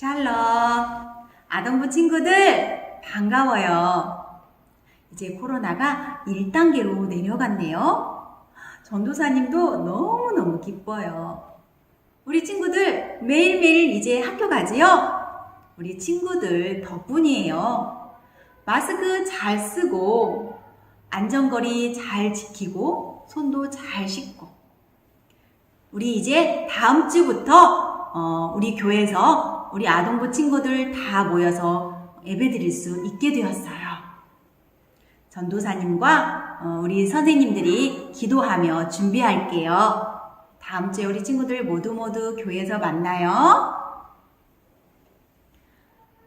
샬롬. 아동부 친구들, 반가워요. 이제 코로나가 1단계로 내려갔네요. 전도사님도 너무너무 기뻐요. 우리 친구들 매일매일 이제 학교 가지요? 우리 친구들 덕분이에요. 마스크 잘 쓰고, 안전거리 잘 지키고, 손도 잘 씻고. 우리 이제 다음 주부터 어, 우리 교회에서 우리 아동부 친구들 다 모여서 예배 드릴 수 있게 되었어요. 전도사님과 어, 우리 선생님들이 기도하며 준비할게요. 다음 주에 우리 친구들 모두 모두 교회에서 만나요.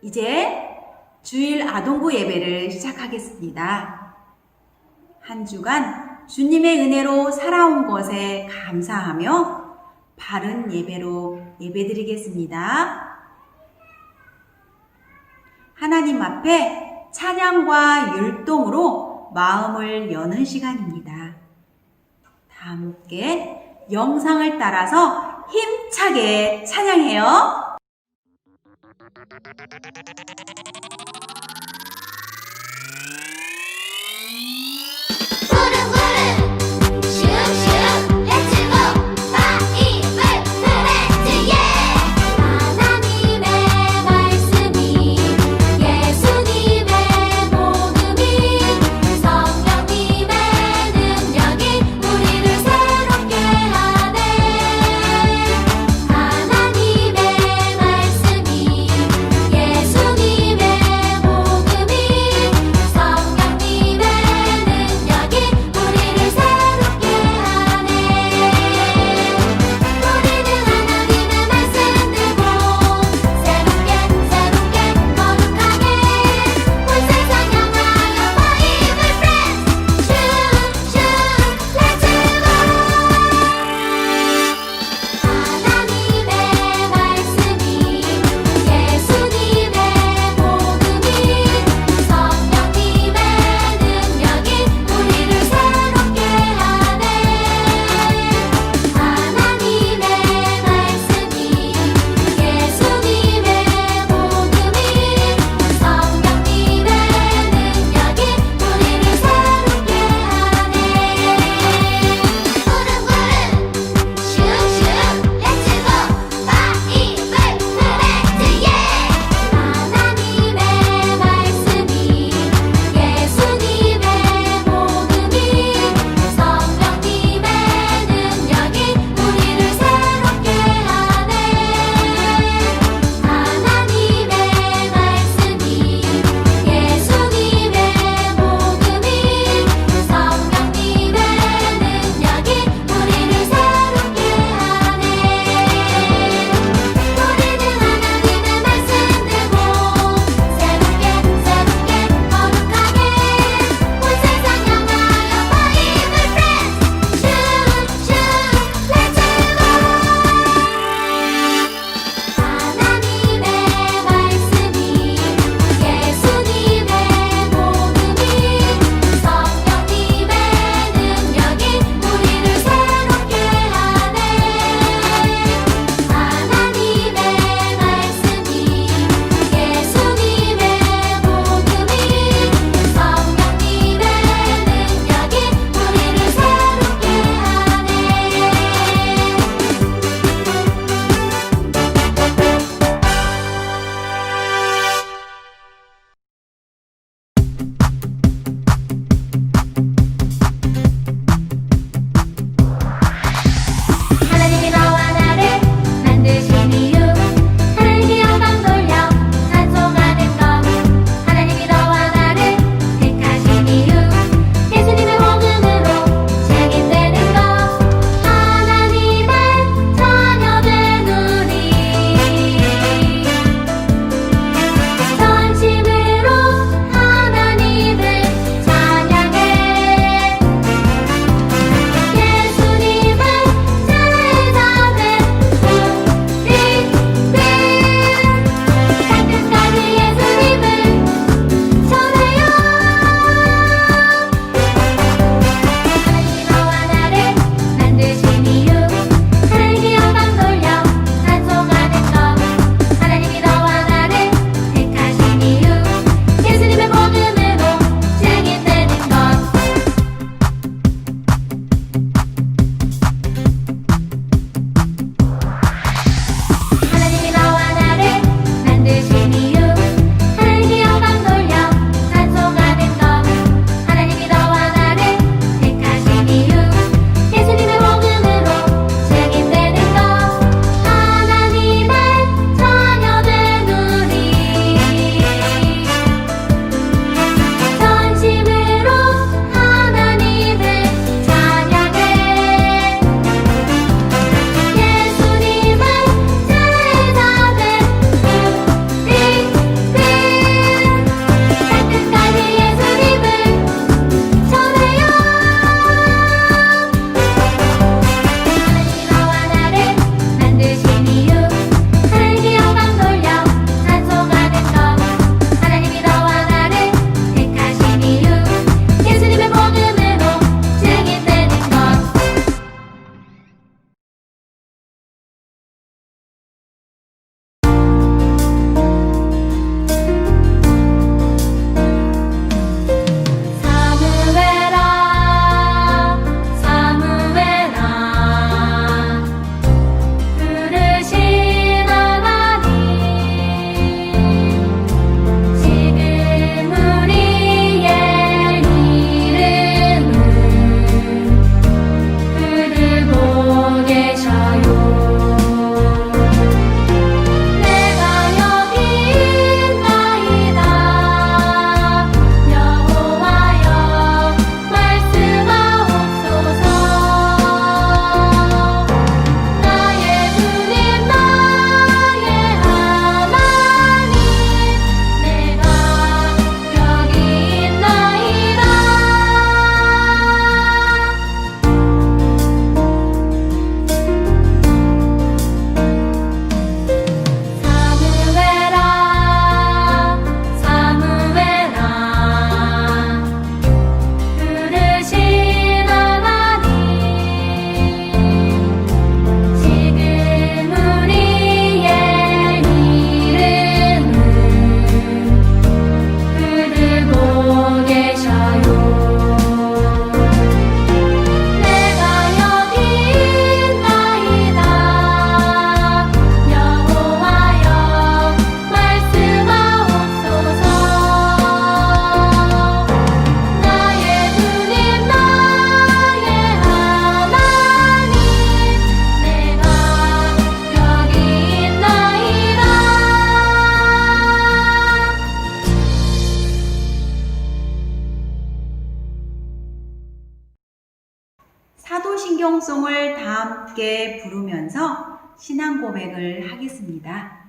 이제 주일 아동부 예배를 시작하겠습니다. 한 주간 주님의 은혜로 살아온 것에 감사하며 바른 예배로 예배드리겠습니다. 하나님 앞에 찬양과 율동으로 마음을 여는 시간입니다. 다 함께 영상을 따라서 힘차게 찬양해요. 신앙 고백을 하겠습니다.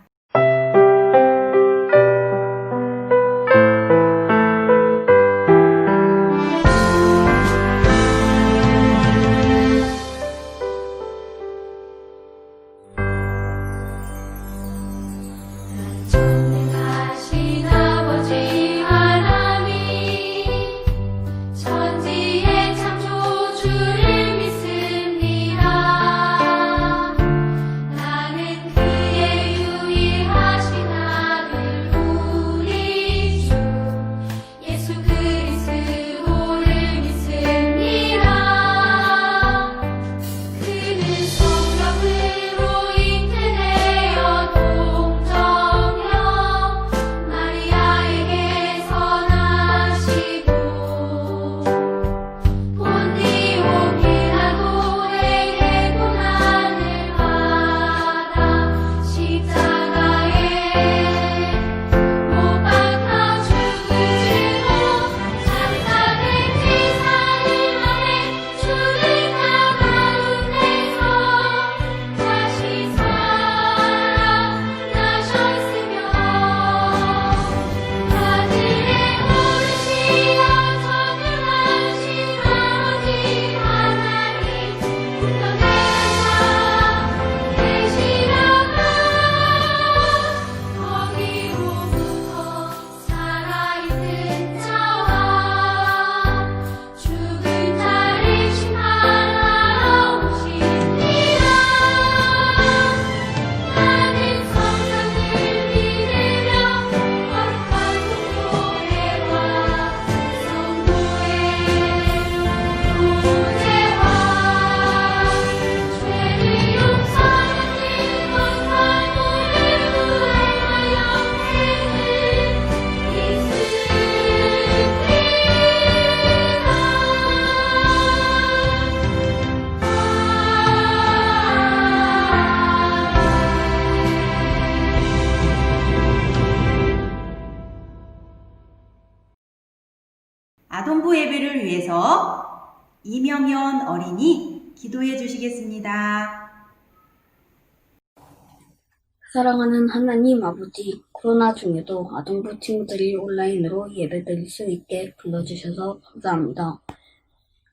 사랑하는 하나님 아버지, 코로나 중에도 아동부 친구들이 온라인으로 예배드릴 수 있게 불러주셔서 감사합니다.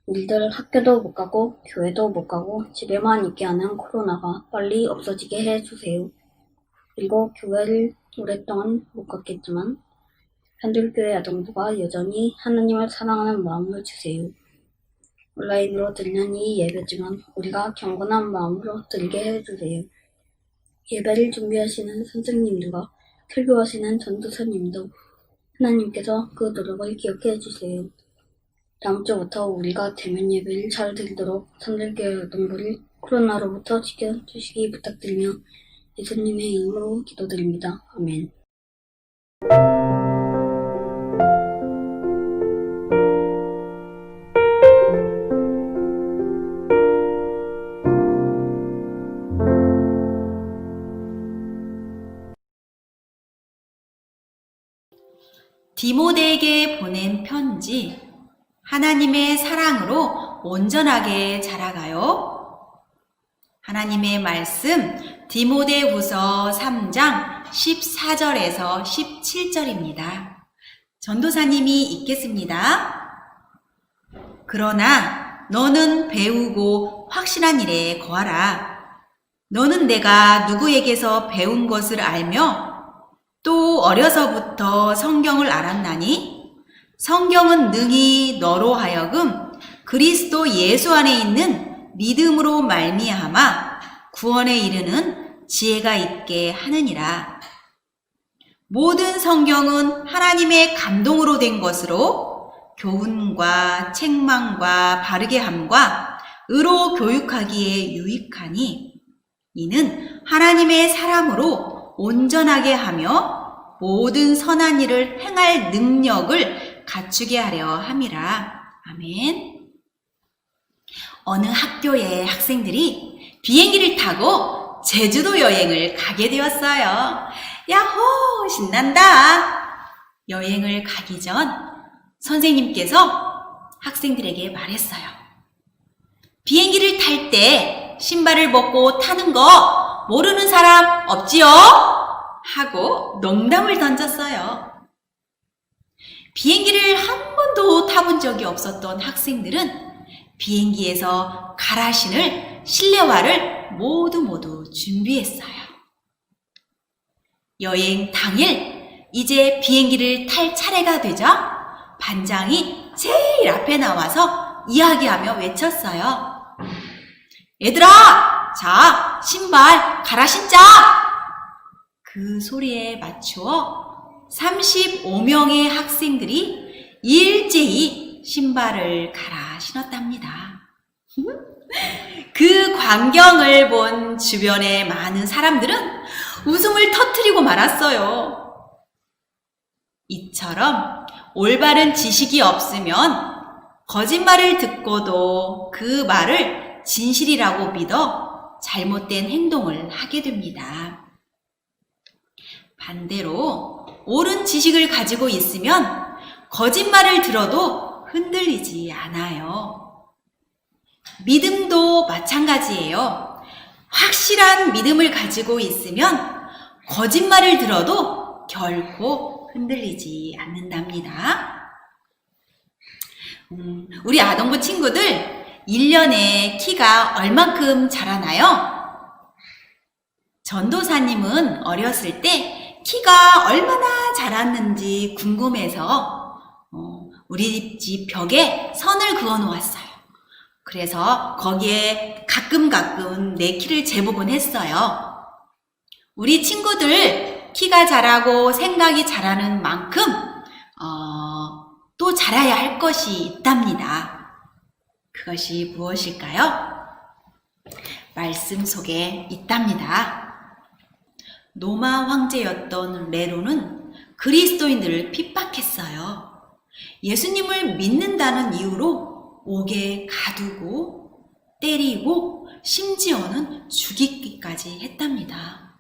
우리들 학교도 못 가고 교회도 못 가고 집에만 있게 하는 코로나가 빨리 없어지게 해주세요. 그리고 교회를 오랫동안 못 갔겠지만 한들교회 아동부가 여전히 하나님을 사랑하는 마음을 주세요. 온라인으로 드리는 이 예배지만 우리가 경건한 마음으로 드리게 해주세요. 예배를 준비하시는 선생님들과 설교하시는 전도사님도 하나님께서 그 노력을 기억해 주세요. 다음 주부터 우리가 대면 예배를 잘 드리도록 산들교회 동부를 코로나로부터 지켜주시기 부탁드리며 예수님의 이름으로 기도드립니다. 아멘. 디모데에게 보낸 편지. 하나님의 사랑으로 온전하게 자라가요. 하나님의 말씀 디모데 후서 3장 14절에서 17절입니다. 전도사님이 읽겠습니다. 그러나 너는 배우고 확실한 일에 거하라. 너는 내가 누구에게서 배운 것을 알며 또 어려서부터 성경을 알았나니 성경은 능히 너로 하여금 그리스도 예수 안에 있는 믿음으로 말미암아 구원에 이르는 지혜가 있게 하느니라. 모든 성경은 하나님의 감동으로 된 것으로 교훈과 책망과 바르게 함과 의로 교육하기에 유익하니 이는 하나님의 사람으로 온전하게 하며 모든 선한 일을 행할 능력을 갖추게 하려 함이라. 아멘. 어느 학교의 학생들이 비행기를 타고 제주도 여행을 가게 되었어요. 야호! 신난다! 여행을 가기 전 선생님께서 학생들에게 말했어요. 비행기를 탈 때 신발을 벗고 타는 거 모르는 사람 없지요? 하고 농담을 던졌어요. 비행기를 한 번도 타본 적이 없었던 학생들은 비행기에서 가라신을 실내화를 모두 모두 준비했어요. 여행 당일 이제 비행기를 탈 차례가 되자 반장이 제일 앞에 나와서 이야기하며 외쳤어요. 얘들아, 자, 신발 갈아 신자! 그 소리에 맞추어 35명의 학생들이 일제히 신발을 갈아 신었답니다. 그 광경을 본 주변의 많은 사람들은 웃음을 터뜨리고 말았어요. 이처럼 올바른 지식이 없으면 거짓말을 듣고도 그 말을 진실이라고 믿어 잘못된 행동을 하게 됩니다. 반대로 옳은 지식을 가지고 있으면 거짓말을 들어도 흔들리지 않아요. 믿음도 마찬가지예요. 확실한 믿음을 가지고 있으면 거짓말을 들어도 결코 흔들리지 않는답니다. 음, 우리 아동부 친구들 1년에 키가 얼만큼 자라나요? 전도사님은 어렸을 때 키가 얼마나 자랐는지 궁금해서 어, 우리 집 벽에 선을 그어 놓았어요. 그래서 거기에 가끔 가끔 내 키를 재보곤 했어요. 우리 친구들 키가 자라고 생각이 자라는 만큼 어, 또 자라야 할 것이 있답니다. 그것이 무엇일까요? 말씀 속에 있답니다. 노마 황제였던 레로는 그리스도인들을 핍박했어요. 예수님을 믿는다는 이유로 옥에 가두고 때리고 심지어는 죽이기까지 했답니다.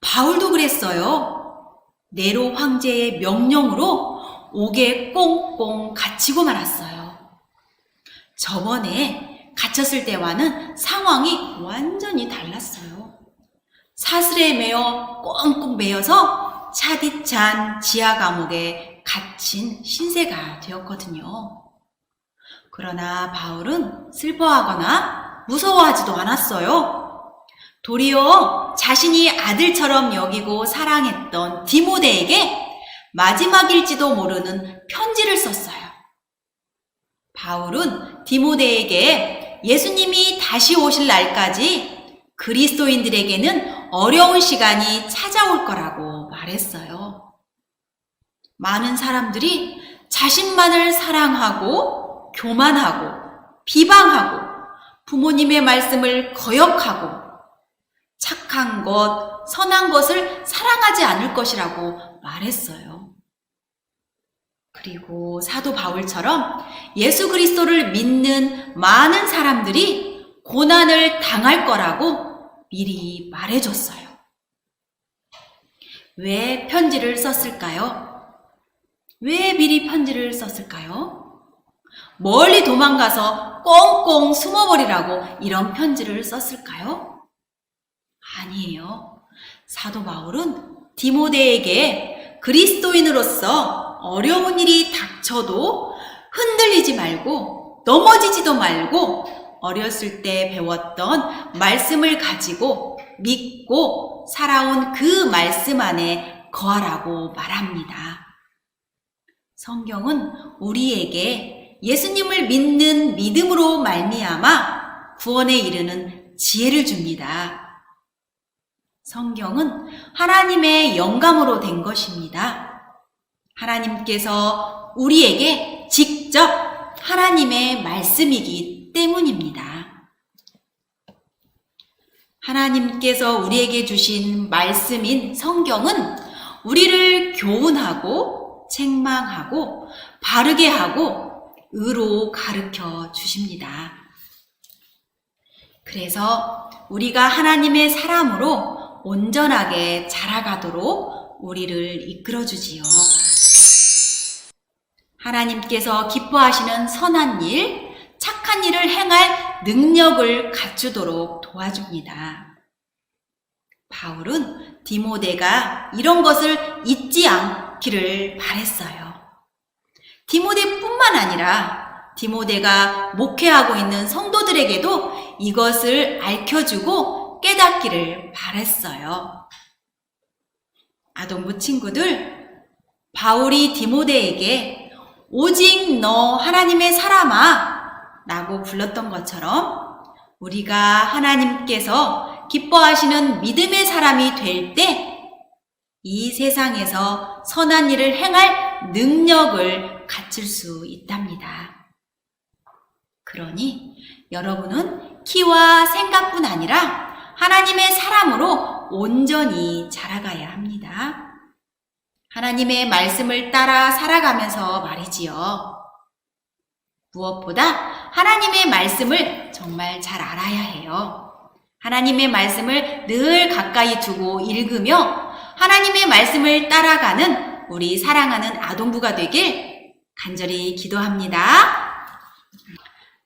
바울도 그랬어요. 네로 황제의 명령으로 옥에 꽁꽁 갇히고 말았어요. 저번에 갇혔을 때와는 상황이 완전히 달랐어요. 사슬에 매어 꽁꽁 매여서 차디찬 지하 감옥에 갇힌 신세가 되었거든요. 그러나 바울은 슬퍼하거나 무서워하지도 않았어요. 도리어 자신이 아들처럼 여기고 사랑했던 디모데에게 마지막일지도 모르는 편지를 썼어요. 바울은 디모데에게 예수님이 다시 오실 날까지 그리스도인들에게는 어려운 시간이 찾아올 거라고 말했어요. 많은 사람들이 자신만을 사랑하고 교만하고 비방하고 부모님의 말씀을 거역하고 착한 것, 선한 것을 사랑하지 않을 것이라고 말했어요. 그리고 사도 바울처럼 예수 그리스도를 믿는 많은 사람들이 고난을 당할 거라고 미리 말해줬어요. 왜 편지를 썼을까요? 왜 미리 편지를 썼을까요? 멀리 도망가서 꽁꽁 숨어버리라고 이런 편지를 썼을까요? 아니에요. 사도 바울은 디모데에게 그리스도인으로서 어려운 일이 닥쳐도 흔들리지 말고 넘어지지도 말고 어렸을 때 배웠던 말씀을 가지고 믿고 살아온 그 말씀 안에 거하라고 말합니다. 성경은 우리에게 예수님을 믿는 믿음으로 말미암아 구원에 이르는 지혜를 줍니다. 성경은 하나님의 영감으로 된 것입니다. 하나님께서 우리에게 직접 하나님의 말씀이기 때문입니다. 하나님께서 우리에게 주신 말씀인 성경은 우리를 교훈하고 책망하고 바르게 하고 의로 가르쳐 주십니다. 그래서 우리가 하나님의 사람으로 온전하게 자라가도록 우리를 이끌어 주지요. 하나님께서 기뻐하시는 선한 일, 착한 일을 행할 능력을 갖추도록 도와줍니다. 바울은 디모데가 이런 것을 잊지 않기를 바랬어요. 디모데뿐만 아니라 디모데가 목회하고 있는 성도들에게도 이것을 알려주고 깨닫기를 바랬어요. 아동부 친구들, 바울이 디모데에게 오직 너 하나님의 사람아 라고 불렀던 것처럼 우리가 하나님께서 기뻐하시는 믿음의 사람이 될 때 이 세상에서 선한 일을 행할 능력을 갖출 수 있답니다. 그러니 여러분은 키와 생각뿐 아니라 하나님의 사람으로 온전히 자라가야 합니다. 하나님의 말씀을 따라 살아가면서 말이지요. 무엇보다 하나님의 말씀을 정말 잘 알아야 해요. 하나님의 말씀을 늘 가까이 두고 읽으며 하나님의 말씀을 따라가는 우리 사랑하는 아동부가 되길 간절히 기도합니다.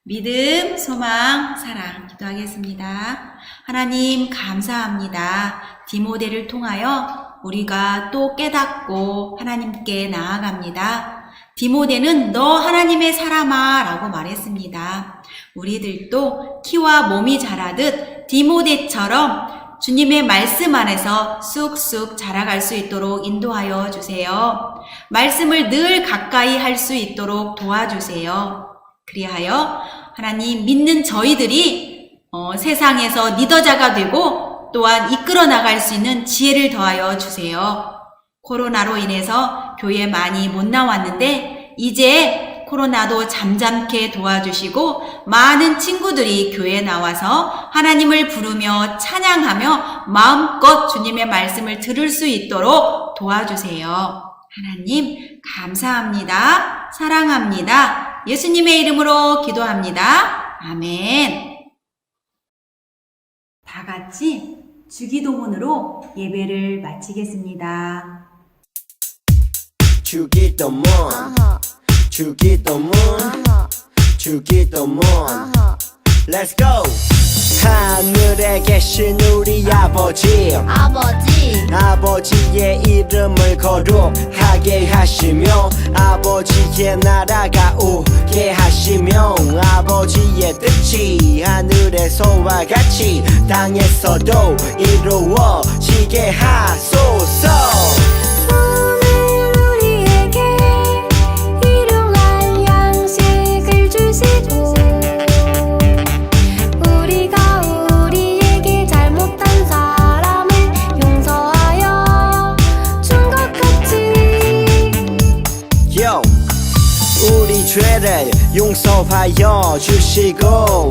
믿음, 소망, 사랑 기도하겠습니다. 하나님 감사합니다. 디모데를 통하여 우리가 또 깨닫고 하나님께 나아갑니다. 디모데는 너 하나님의 사람아 라고 말했습니다. 우리들도 키와 몸이 자라듯 디모데처럼 주님의 말씀 안에서 쑥쑥 자라갈 수 있도록 인도하여 주세요. 말씀을 늘 가까이 할 수 있도록 도와주세요. 그리하여 하나님 믿는 저희들이 어, 세상에서 리더자가 되고 또한 이끌어 나갈 수 있는 지혜를 더하여 주세요. 코로나로 인해서 교회 많이 못 나왔는데 이제 코로나도 잠잠케 도와주시고 많은 친구들이 교회에 나와서 하나님을 부르며 찬양하며 마음껏 주님의 말씀을 들을 수 있도록 도와주세요. 하나님 감사합니다. 사랑합니다. 예수님의 이름으로 기도합니다. 아멘. 다 같이 주기도문으로 예배를 마치겠습니다. 주기도문 주기도문 주기도문. Let's go. 하늘에 계신 우리 아버지. 아버지. 아버지의 이름을 거룩하게 하시며 아버지의 나라가 오게 하시며 아버지의 뜻이 하늘에서와 같이 땅에서도 이루어지게 하소서. 오늘 우리에게 일용할 양식을 주시고 우리가 우리에게 잘못한 사람을 용서하여 준것 같이. Yo, 우리 죄를 용서하여 주시고